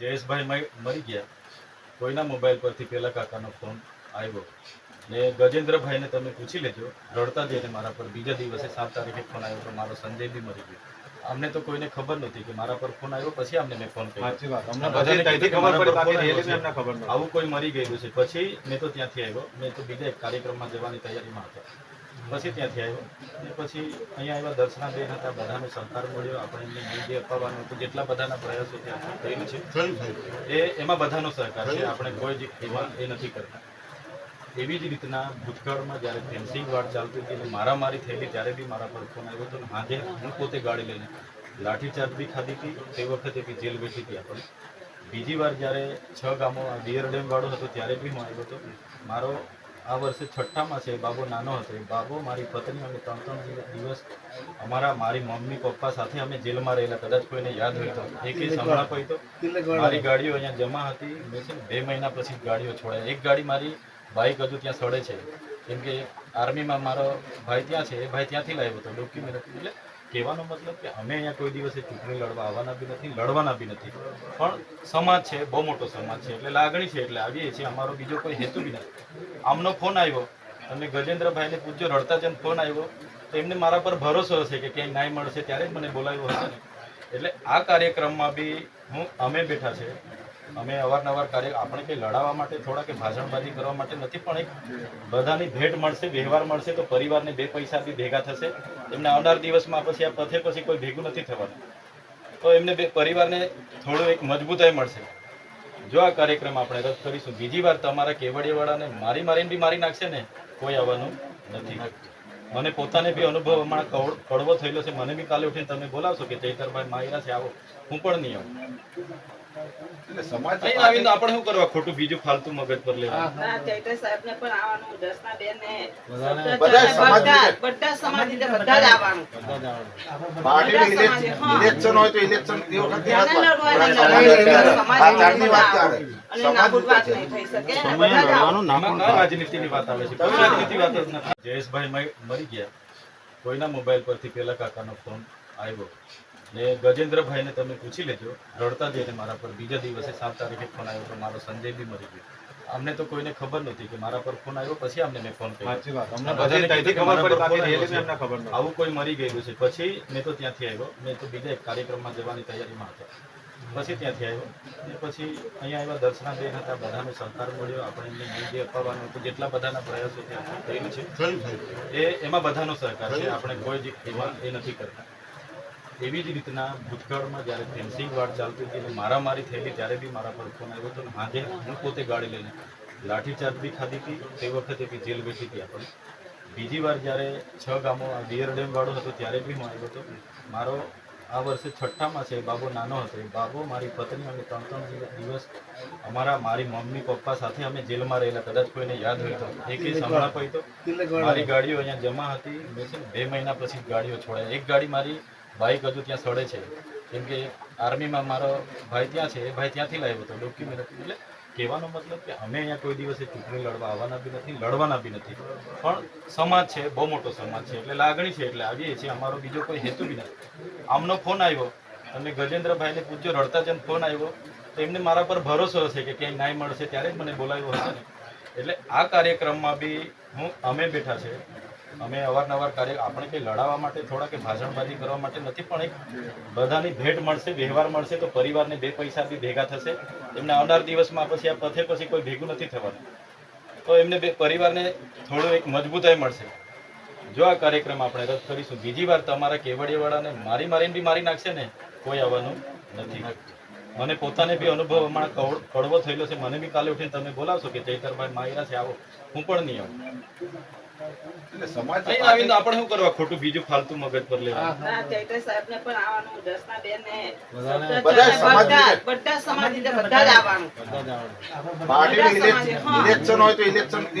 જયેશભાઈ મરી ગયા. કોઈના મોબાઈલ પરથી પેલા કાકાનો ફોન આવ્યો. ને ગજેન્દ્રભાઈને તમે પૂછી લેજો. રડતા જઈને મારા પર બીજા દિવસે સાત તારીખે ફોન આવ્યો તો મારો સંજય બી મરી ગયો. અમને તો કોઈને ખબર નથી કે મારા પર ફોન આવ્યો પછી અમને મેં ફોન કર્યો. આવું કોઈ મરી ગયેલું છે. પછી મેં તો ત્યાંથી આવ્યો. મેં તો બીજા એક કાર્યક્રમમાં જવાની તૈયારીમાં હતો. પછી ત્યાંથી આવ્યો. અને પછી અહીંયા આવ્યા દર્શનાબેન હતા બધાનો સહકાર મળ્યો. આપણે એમને ન્યાય અપાવવાનો હતું જેટલા બધાના પ્રયાસો ત્યાં થયેલ છે. એ એમાં બધાનો સહકાર છે. આપણે કોઈ જ એવા એ નથી કરતા. એવી જ રીતના ભૂતકાળમાં જ્યારે ફેન્સિંગ વાડ ચાલતી હતી અને મારામારી થયેલી ત્યારે બી મારા પર ફોન આવ્યો હતો આજે હું પોતે ગાડી લઈને લાઠીચાર્જ બી ખાધી હતી. તે વખતે બી જેલ બેઠી હતી આપણે. બીજી વાર જ્યારે છ ગામો આ ડિયર ડેમ વાળો હતો ત્યારે બી હું આવ્યો હતો. મારો આ વર્ષે છઠ્ઠામાં છે બાબો નાનો હતો. એ બાબો મારી પત્ની અમે ત્રણ ત્રણ દિવસ- અમારા મારી મમ્મી પપ્પા સાથે અમે જેલમાં રહેલા. કદાચ કોઈને યાદ હોય તો. એક સંભળા હોય તો. મારી ગાડીઓ અહીંયા જમા હતી. મેં છે બે મહિના પછી ગાડીઓ છોડાય એક ગાડી મારી બાઇક હજુ ત્યાં સડે છે. કેમ કે આર્મીમાં મારો ભાઈ ત્યાં છે. એ ભાઈ ત્યાંથી લાવ્યો હતો. ડોક્યુમેન્ટ એટલે કહેવાનો મતલબ કે અમે અહીંયા કોઈ દિવસે ચૂંટણી લડવા આવવાના બી નથી, લડવાના બી નથી. પણ સમાજ છે, બહુ મોટો સમાજ છે, એટલે લાગણી છે, એટલે આવીએ છીએ. અમારો બીજો કોઈ હેતુ બી નથી. આમનો ફોન આવ્યો. તમે ગજેન્દ્રભાઈને પૂછ્યો રડતા જેમ ફોન આવ્યો. તો એમને મારા પર ભરોસો હશે કે ક્યાંય નાય મળશે ત્યારે જ મને બોલાવ્યો હશે ને. એટલે આ કાર્યક્રમમાં બી હું, અમે બેઠા છે. અમે અવારનવાર કાર્ય આપણે કંઈ લડાવવા માટે થોડા કે ભાષણબાજી કરવા માટે નથી, પણ એક બધાની ભેટ મળશે, વ્યવહાર મળશે, તો પરિવારને બે પૈસા બી ભેગા થશે. એમને આવનાર દિવસમાં પછી આ પથે પછી કોઈ ભેગું નથી થવાનું. તો એમને બે પરિવારને થોડું એક મજબૂતાઈ મળશે. જો આ કાર્યક્રમ આપણે રદ કરીશું. બીજી વાર તમારા કેવડિયાવાળાને મારી મારીને બી મારી નાખશે ને, કોઈ આવવાનું નથી. મને પોતાને બી અનુભવ હમણાં કડવો થયેલો છે. મને બી કાલે ઉઠીને તમે બોલાવશો કે ચૈતરભાઈ માયરા છે, આવો. હું પણ નહીં આવું. સમાજ આપણે શું કરવા? ખોટું બીજું ફાલતુ મગજ પર લેવા. સાહેબને પણ આવવાનું, દર્શનાબેનને, બધા સમાજ બધા- બધા સમાજ બધા જ આવવાનું. ઇલેક્શન હોય તો ઇલેક્શન વખતે જયેશભાઈ મરી ગયા. કોઈના મોબાઈલ પરથી પેલા કાકાનો ફોન આવ્યો. ને ગજેન્દ્રભાઈને તમે પૂછી લેજો. રડતા જઈને મારા પર. બીજા દિવસે સાત તારીખે ફોન આવ્યો તો મારો સંજય બી મરી ગયો. અમને તો કોઈને ખબર નહોતી કે મારા પર ફોન આવ્યો પછી અમને મેં ફોન કર્યો. આવું કોઈ મરી ગયેલું છે. પછી મેં તો ત્યાંથી આવ્યો. મેં તો બીજા એક કાર્યક્રમમાં જવાની તૈયારીમાં હતો. પછી ત્યાંથી આવ્યો. ને પછી અહીંયા આવ્યા દર્શનાબેન હતા. બધાનો સહકાર મળ્યો. આપણે એમને ન્યાય અપાવવાનો હતું. જેટલા બધાના પ્રયાસો ત્યાં થયેલું છે. એ એમાં બધાનો સહકાર છે. આપણે કોઈ જ એમાં એ નથી કરતા. એવી જ રીતના ભૂતકાળમાં જ્યારે ફેન્સિંગ વાડ ચાલતી હતી અને મારામારી થયેલી ત્યારે બી મારા પર ફોન આવ્યો હતો આજે હું પોતે ગાડી લઈને લાઠીચાર્જ બી ખાધી હતી તે વખતે બી જેલ બેઠી હતી આપણે. બીજી વાર જ્યારે છ ગામો આ ડિયર ડેમ વાળો હતો ત્યારે બી હું આવ્યો હતો. મારો આ વર્ષે છઠ્ઠામાં છે બાબો નાનો હતો. એ બાબો મારી પત્ની અને ત્રણ ત્રણ દિવસ- અમારા મારી મમ્મી પપ્પા સાથે અમે જેલમાં રહેલા. કદાચ કોઈને યાદ હોય તો. એક એ સંભળા તો. મારી ગાડીઓ અહીંયા જમા હતી. મેં છે બે મહિના પછી ગાડીઓ છોડાય. એક ગાડી મારી બાઇક હજુ ત્યાં સડે છે. કેમ કે આર્મીમાં મારો ભાઈ ત્યાં છે, એ ભાઈ ત્યાંથી લાવ્યો હતો ડોક્યુમેન્ટ એટલે કહેવાનો મતલબ કે અમે અહીંયા કોઈ દિવસે ચૂંટણી લડવા આવવાના બી નથી, લડવાના બી નથી. પણ સમાજ છે, બહુ મોટો સમાજ છે, એટલે લાગણી છે, એટલે આવીએ છીએ. અમારો બીજો કોઈ હેતુ બી નથી. આમનો ફોન આવ્યો. અને ગજેન્દ્રભાઈને પૂછ્યો, રડતા જેમ ફોન આવ્યો. તો એમને મારા પર ભરોસો હશે કે ક્યાંય નાય મળશે ત્યારે જ મને બોલાવ્યો હશે ને. એટલે આ કાર્યક્રમમાં બી હું, અમે બેઠા છે. અમે અવારનવાર કાર્ય આપણે કંઈ લડાવવા માટે થોડા કે ભાષણબાજી કરવા માટે નથી, પણ એક બધાની ભેટ મળશે, વ્યવહાર મળશે, તો પરિવારને બે પૈસા બી ભેગા થશે. એમને આવનાર દિવસમાં પછી આ પથે પછી કોઈ ભેગું નથી થવાનું. તો એમને બે પરિવારને થોડું એક મજબૂતાઈ મળશે. જો આ કાર્યક્રમ આપણે રદ કરીશું. બીજી વાર તમારા કેવડિયાવાળાને મારી મારીને બી મારી નાખશે ને? કોઈ આવવાનું નથી. મને પોતાને બી અનુભવ હમણાં કડવો થયેલો છે. મને બી કાલે ઉઠીને તમે બોલાવશો કે ચૈતરભાઈ માયરા છે આવો. હું પણ નહીં આવું. અહીં આવીને આપણે શું કરવા? ખોટું બીજું ફાલતુ મગજ પર લેવા ઇલેક્શન હોય તો ઇલેક્શન તે